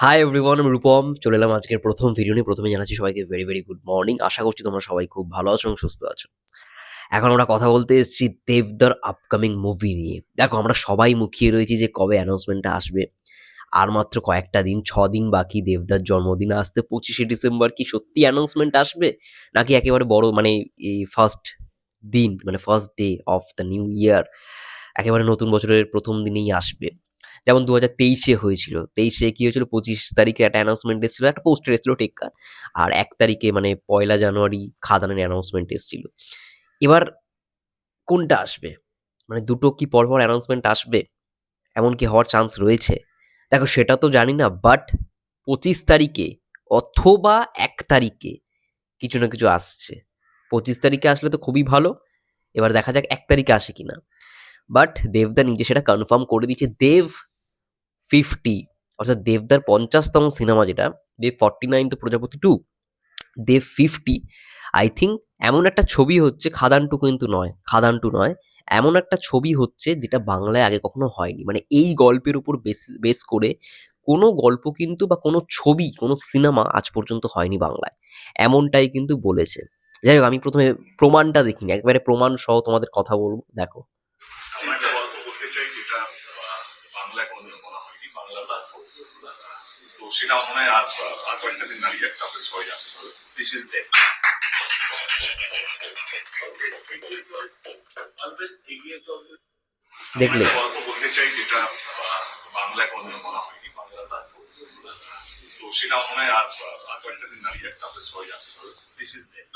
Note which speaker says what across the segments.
Speaker 1: Hi everyone আমি রূপম। চলে এলাম আজকের প্রথম ভিডিও নিয়ে। প্রথমে জানাচ্ছি সবাইকে ভেরি ভেরি গুড মর্নিং আশা করছি তোমরা সবাই খুব ভালো আছো এবং সুস্থ আছো। এখন আমরা কথা বলতে এসেছি দেবদার আপকামিং মুভি নিয়ে। দেখো, আমরা সবাই মুখিয়ে রয়েছি যে কবে অ্যানাউন্সমেন্টটা আসবে। আর মাত্র কয়েকটা দিন, ছ দিন বাকি দেবদার জন্মদিন। আসতে পঁচিশে ডিসেম্বর। কি সত্যি অ্যানাউন্সমেন্ট আসবে? নাকি একেবারে বড় মানে এই ফার্স্ট দিন মানে first day of the new year একেবারে নতুন বছরের প্রথম দিনেই আসবে। যেমন দু হাজার তেইশে হয়েছিল। তেইশে কী হয়েছিল? পঁচিশ তারিখে একটা অ্যানাউন্সমেন্ট এসেছিল, একটা পোস্টার এসেছিল টেক্কার আর এক তারিখে মানে পয়লা জানুয়ারি খাদানের অ্যানাউন্সমেন্ট এসেছিল। এবার কোনটা আসবে? মানে দুটো কি পরপর অ্যানাউন্সমেন্ট আসবে? এমন কি হওয়ার চান্স রয়েছে? দেখো, সেটা তো জানি না বাট পঁচিশ তারিখে অথবা এক তারিখে কিছু না কিছু আসছে। পঁচিশ তারিখে আসলে তো খুবই ভালো, এবার দেখা যাক এক তারিখে আসে কিনা। বাট দেবদা নিজে সেটা কনফার্ম করে দিয়েছে। দেব ফিফটি, অর্থাৎ দেবদার পঞ্চাশতম সিনেমা যেটা, দেব ফর্টি নাইন তো Prajapati two Dev fifty I think এমন একটা ছবি হচ্ছে খাদান টু কিন্তু নয় খাদান টু নয়, এমন একটা ছবি হচ্ছে যেটা বাংলায় আগে কখনো হয়নি মানে এই গল্পের উপর বেস বেস করে কোনো গল্প কিন্তু বা কোনো ছবি, কোনো সিনেমা আজ পর্যন্ত হয়নি বাংলায়, এমনটাই কিন্তু বলেছে, যাই হোক আমি প্রথমে প্রমাণটা দেখিনি, একবারে প্রমাণ সহ তোমাদের কথা বলব, দেখো।
Speaker 2: বাংলায় কোনোদিন বলা হয়নি বাংলাটা তো সেটা মনে হয় আর আর কয়েকটা দিন দাঁড়িয়ে একটা আপনার সবাই জানতে পারবে দিস ইজ দেম
Speaker 1: দেখলে।
Speaker 2: গল্প বলতে চাই যেটা বাংলায় কোনোদিন বলা হয়নি বাংলাটা তো সেটা মনে হয় আর আর কয়েকটা দিন দাঁড়িয়ে একটা আপনার সবাই জানতে পারবে দিস ইজ দেম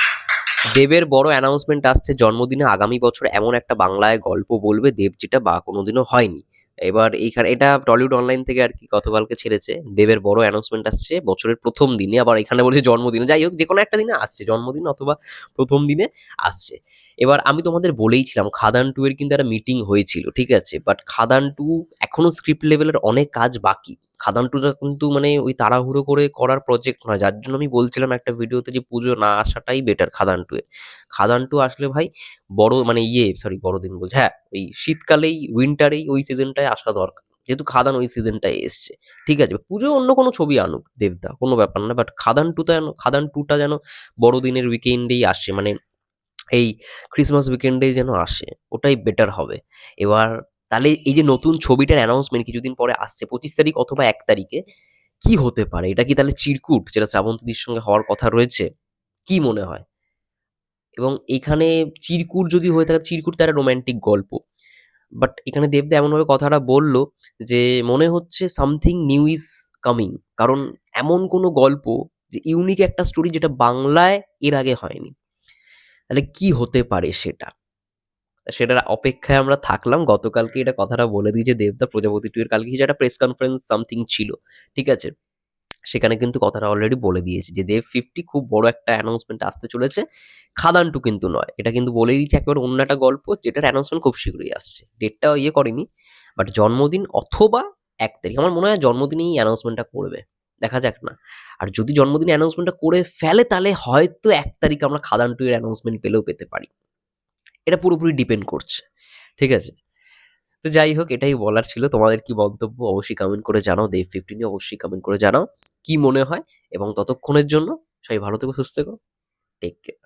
Speaker 1: দেবের বড় অ্যানাউন্সমেন্ট আসছে জন্মদিনে আগামী বছর এমন একটা বাংলায় গল্প বলবে দেব যেটা বা কোনোদিনও হয়নি। এবার এইখানে, এটা টলিউড অনলাইন থেকে আর কি গতকালকে ছেড়েছে। দেবের বড় অ্যানাউন্সমেন্ট আসছে বছরের প্রথম দিনে, আবার এখানে বলছে জন্মদিনে। যাই হোক যে কোনো একটা দিনে আসছে, জন্মদিন অথবা প্রথম দিনে আসছে। এবার আমি তোমাদের বলেইছিলাম খাদান টু এর কিন্তু একটা মিটিং হয়েছিল, ঠিক আছে? বাট খাদান টু এখনও স্ক্রিপ্ট লেভেলের অনেক কাজ বাকি। খাদান টুটা কিন্তু মানে ওই তাড়াহুড়ো করে করার প্রজেক্ট নয়। যার জন্য আমি বলছিলাম একটা ভিডিওতে যে পুজো না আসাটাই বেটার খাদান টু এ খাদান টু আসলে ভাই বড় মানে ইয়ে সরি বড়দিন বলছে। হ্যাঁ ওই শীতকালেই উইন্টারেই ওই সিজনটায় আসা দরকার। যেহেতু খাদান ওই সিজনটায় এসছে। ঠিক আছে, পুজো অন্য কোনো ছবি আনুক, দেবদা, কোনো ব্যাপার না। বাট খাদান টুটা যেন খাদান টুটা যেন বড়দিনের উইকেন্ডেই আসে। মানে এই ক্রিসমাস উইকেন্ডে যেন আসে, ওটাই বেটার হবে। এবার তাহলে এই যে নতুন ছবিটার অ্যানাউন্সমেন্ট কিছুদিন পরে আসছে, পঁচিশ তারিখ অথবা এক তারিখে, কি হতে পারে? এটা কি তাহলে চিরকুট যেটা শ্রাবন্তীদির সঙ্গে হওয়ার কথা রয়েছে? কি মনে হয়? এবং এখানে চিরকুট যদি হয়ে থাকে, চিরকুট তার রোম্যান্টিক গল্প। বাট এখানে দেবদা এমনভাবে কথাটা বলল যে, মনে হচ্ছে সামথিং নিউ ইজ কামিং কারণ এমন কোনো গল্প যে ইউনিক একটা স্টোরি যেটা বাংলায় এর আগে হয়নি। তাহলে কি হতে পারে সেটা? সেটার অপেক্ষায় আমরা থাকলাম। গতকালকে এটা কথাটা বলে দিই যে দেবদা প্রজাপতি টু এর কালকে কিছু একটা প্রেস কনফারেন্স সামথিং ছিল, ঠিক আছে? সেখানে কিন্তু কথাটা অলরেডি বলে দিয়েছে যে দেব ফিফটি খুব বড় একটা অ্যানাউন্সমেন্ট আসতে চলেছে। খাদান টু কিন্তু নয়, এটা কিন্তু বলেই দিচ্ছে একেবারে অন্য একটা গল্প যেটার অ্যানাউন্সমেন্ট খুব শীঘ্রই আসছে। ডেটটা ইয়ে করেনি বাট জন্মদিন অথবা এক তারিখ, আমার মনে হয় জন্মদিনেই অ্যানাউন্সমেন্টটা করবে, দেখা যাক না। আর যদি জন্মদিনে অ্যানাউন্সমেন্টটা করে ফেলে তাহলে হয়তো এক তারিখ আমরা খাদান টু এর অ্যানাউন্সমেন্ট পেলেও পেতে পারি। এটা পুরোপুরি ডিপেন্ড করছে। ঠিক আছে? তো যাই হোক, এটাই বলার ছিল। তোমাদের কি মন্তব্য অবশ্যই কমেন্ট করে জানাও। দেব ফিফটিনে অবশ্যই কমেন্ট করে জানাও। কি মনে হয়? এবং ততক্ষণের জন্য সবাই ভালো থেকো, সুস্থ থেকো। Take care